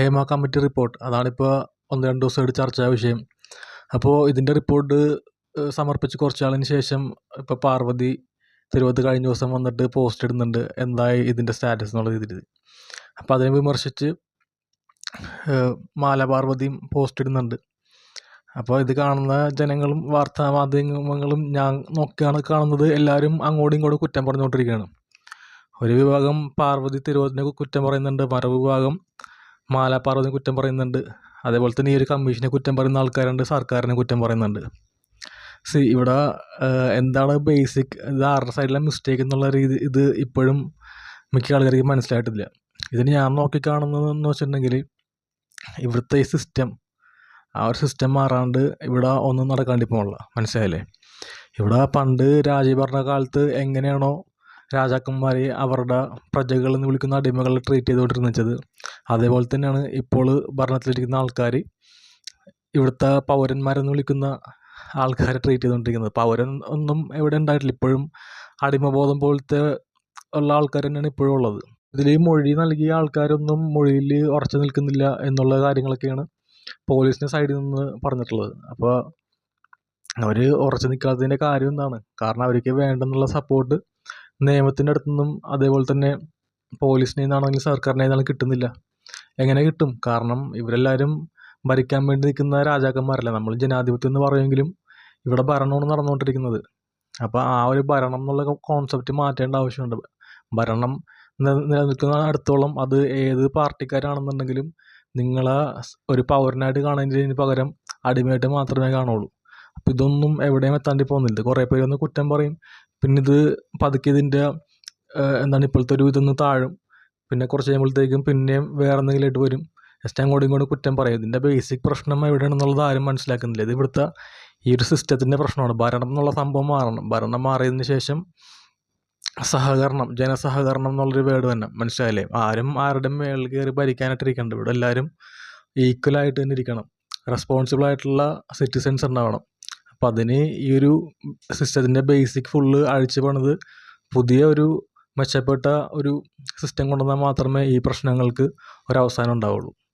Hema committee report അതാണിപ്പോൾ ഒന്ന് രണ്ട് ദിവസമായിട്ട് ചർച്ചാ വിഷയം. അപ്പോൾ ഇതിന്റെ റിപ്പോർട്ട് സമർപ്പിച്ച് കുറച്ച് നാളിന് ശേഷം ഇപ്പോൾ പാർവതി തിരുവത്ത് കഴിഞ്ഞ ദിവസം വന്നിട്ട് പോസ്റ്റ് ഇടുന്നുണ്ട്. എന്തായി ഇതിന്റെ സ്റ്റാറ്റസ് എന്നുള്ള രീതിയിൽ. അപ്പോൾ അതിനെ വിമർശിച്ച് മാല പാർവതിയും പോസ്റ്റ് ഇടുന്നുണ്ട്. അപ്പോൾ ഇത് കാണുന്ന ജനങ്ങളും വാർത്താ മാധ്യമങ്ങളും ഞാൻ നോക്കിയാണ് കാണുന്നത്. എല്ലാവരും അങ്ങോട്ടും ഇങ്ങോട്ടും കുറ്റം പറഞ്ഞുകൊണ്ടിരിക്കുകയാണ്. ഒരു വിഭാഗം പാർവതി തിരുവോത്തിനെ കുറ്റം പറയുന്നുണ്ട്. മറുവിഭാഗം മാല പാർവതിനെ കുറ്റം പറയുന്നുണ്ട്. അതേപോലെ തന്നെ ഈ ഒരു കമ്മീഷനെ കുറ്റം പറയുന്ന ആൾക്കാരുണ്ട് സർക്കാരിനെ കുറ്റം പറയുന്നുണ്ട്. സി ഇവിടെ എന്താണ് ബേസിക് ഇത് ആരുടെ സൈഡിലെ മിസ്റ്റേക്ക് എന്നുള്ള രീതി ഇത് ഇപ്പോഴും മിക്ക ആൾക്കാർക്ക് മനസ്സിലായിട്ടില്ല. ഇതിന് ഞാൻ നോക്കിക്കാണുന്നതെന്ന് വെച്ചിട്ടുണ്ടെങ്കിൽ ഇവിടുത്തെ ഈ സിസ്റ്റം ആ ഒരു സിസ്റ്റം മാറാണ്ട് ഇവിടെ ഒന്നും നടക്കാണ്ടിപ്പോൾ പോകണില്ല മനസ്സിലായില്ലേ? ഇവിടെ പണ്ട് രാജ്യഭരണകാലത്ത് എങ്ങനെയാണോ രാജാക്കന്മാരെ അവരുടെ പ്രജകൾ എന്ന് വിളിക്കുന്ന അടിമകളെ ട്രീറ്റ് ചെയ്തുകൊണ്ടിരുന്നത്. അതേപോലെ തന്നെയാണ് ഇപ്പോൾ ഭരണത്തിലിരിക്കുന്ന ആൾക്കാർ ഇവിടുത്തെ പൗരന്മാരെന്ന് വിളിക്കുന്ന ആൾക്കാരെ ട്രീറ്റ് ചെയ്തുകൊണ്ടിരിക്കുന്നത്. പൗരൻ ഒന്നും എവിടെ ഉണ്ടായിട്ടില്ല. ഇപ്പോഴും അടിമബോധം പോലത്തെ ഉള്ള ആൾക്കാർ തന്നെയാണ് ഇപ്പോഴും ഉള്ളത്. ഇതിൽ മൊഴി നൽകിയ ആൾക്കാരൊന്നും മൊഴിയിൽ ഉറച്ചു നിൽക്കുന്നില്ല എന്നുള്ള കാര്യങ്ങളൊക്കെയാണ് പോലീസിന്റെ സൈഡിൽ നിന്ന് പറഞ്ഞിട്ടുള്ളത്. അപ്പോൾ അവർ ഉറച്ചു നിൽക്കാത്തതിന്റെ കാര്യം എന്താണ് കാരണം അവർക്ക് വേണ്ടെന്നുള്ള സപ്പോർട്ട് നിയമത്തിന്റെ അടുത്തു നിന്നും അതേപോലെ തന്നെ പോലീസിന്റെ നിന്നാണെങ്കിലും സർക്കാരിന്റെ നിന്നാണെങ്കിലും കിട്ടുന്നില്ല. എങ്ങനെ കിട്ടും? കാരണം ഇവരെല്ലാവരും ഭരിക്കാൻ വേണ്ടി നിൽക്കുന്ന രാജാക്കന്മാരല്ല? നമ്മൾ ജനാധിപത്യം എന്ന് പറയുമെങ്കിലും ഇവിടെ ഭരണമാണ് നടന്നുകൊണ്ടിരിക്കുന്നത്. അപ്പോൾ ആ ഒരു ഭരണം എന്നുള്ള കോൺസെപ്റ്റ് മാറ്റേണ്ട ആവശ്യമുണ്ട്. ഭരണം നിലനിൽക്കുന്ന അടുത്തോളം അത് ഏത് പാർട്ടിക്കാരാണെന്നുണ്ടെങ്കിലും നിങ്ങളെ ഒരു പൗരനായിട്ട് കാണുന്നതിന് പകരം അടിമയായിട്ട് മാത്രമേ കാണുള്ളൂ അപ്പോൾ ഇതൊന്നും എവിടെയും എത്താണ്ടി പോകുന്നില്ല. കുറേ പേര് ഒന്ന് കുറ്റം പറയും. പിന്നെ ഇത് പതുക്കെ ഇതിന്റെ എന്താണ് ഇപ്പോഴത്തെ ഒരു ഇതൊന്ന് താഴും. പിന്നെ കുറച്ച് കഴിയുമ്പോഴത്തേക്കും പിന്നെയും വേറെ എന്തെങ്കിലും ആയിട്ട് വരും. ജസ്റ്റ് അങ്ങോട്ടും ഇങ്ങോട്ടും കുറ്റം പറയും. ഇതിന്റെ ബേസിക് പ്രശ്നം എവിടെയാണെന്നുള്ളത് ആരും മനസ്സിലാക്കുന്നില്ല. ഇത് ഇവിടുത്തെ ഈ ഒരു സിസ്റ്റത്തിന്റെ പ്രശ്നമാണ്. ഭരണം എന്നുള്ള സംഭവം മാറണം. ഭരണം മാറിയതിന് ശേഷം സഹകരണം ജനസഹകരണം എന്നുള്ളൊരു വേർഡ് തന്നെ. മനസ്സിലായില്ലേ? ആരും ആരുടെ മേളിൽ കയറി ഭരിക്കാനായിട്ട് ഇരിക്കണ്ട. ഇവിടെ എല്ലാവരും ഈക്വലായിട്ട് തന്നെ ഇരിക്കണം. റെസ്പോൺസിബിൾ ആയിട്ടുള്ള സിറ്റിസൻസ് ഉണ്ടാവണം. അപ്പം അതിന് ഈ ഒരു സിസ്റ്റത്തിന്റെ ബേസിക് ഫുള്ള് അഴിച്ചു പണിത് പുതിയ ഒരു മെച്ചപ്പെട്ട ഒരു സിസ്റ്റം കൊണ്ടുവന്നാൽ മാത്രമേ ഈ പ്രശ്നങ്ങൾക്ക് ഒരവസാനം ഉണ്ടാവുള്ളൂ.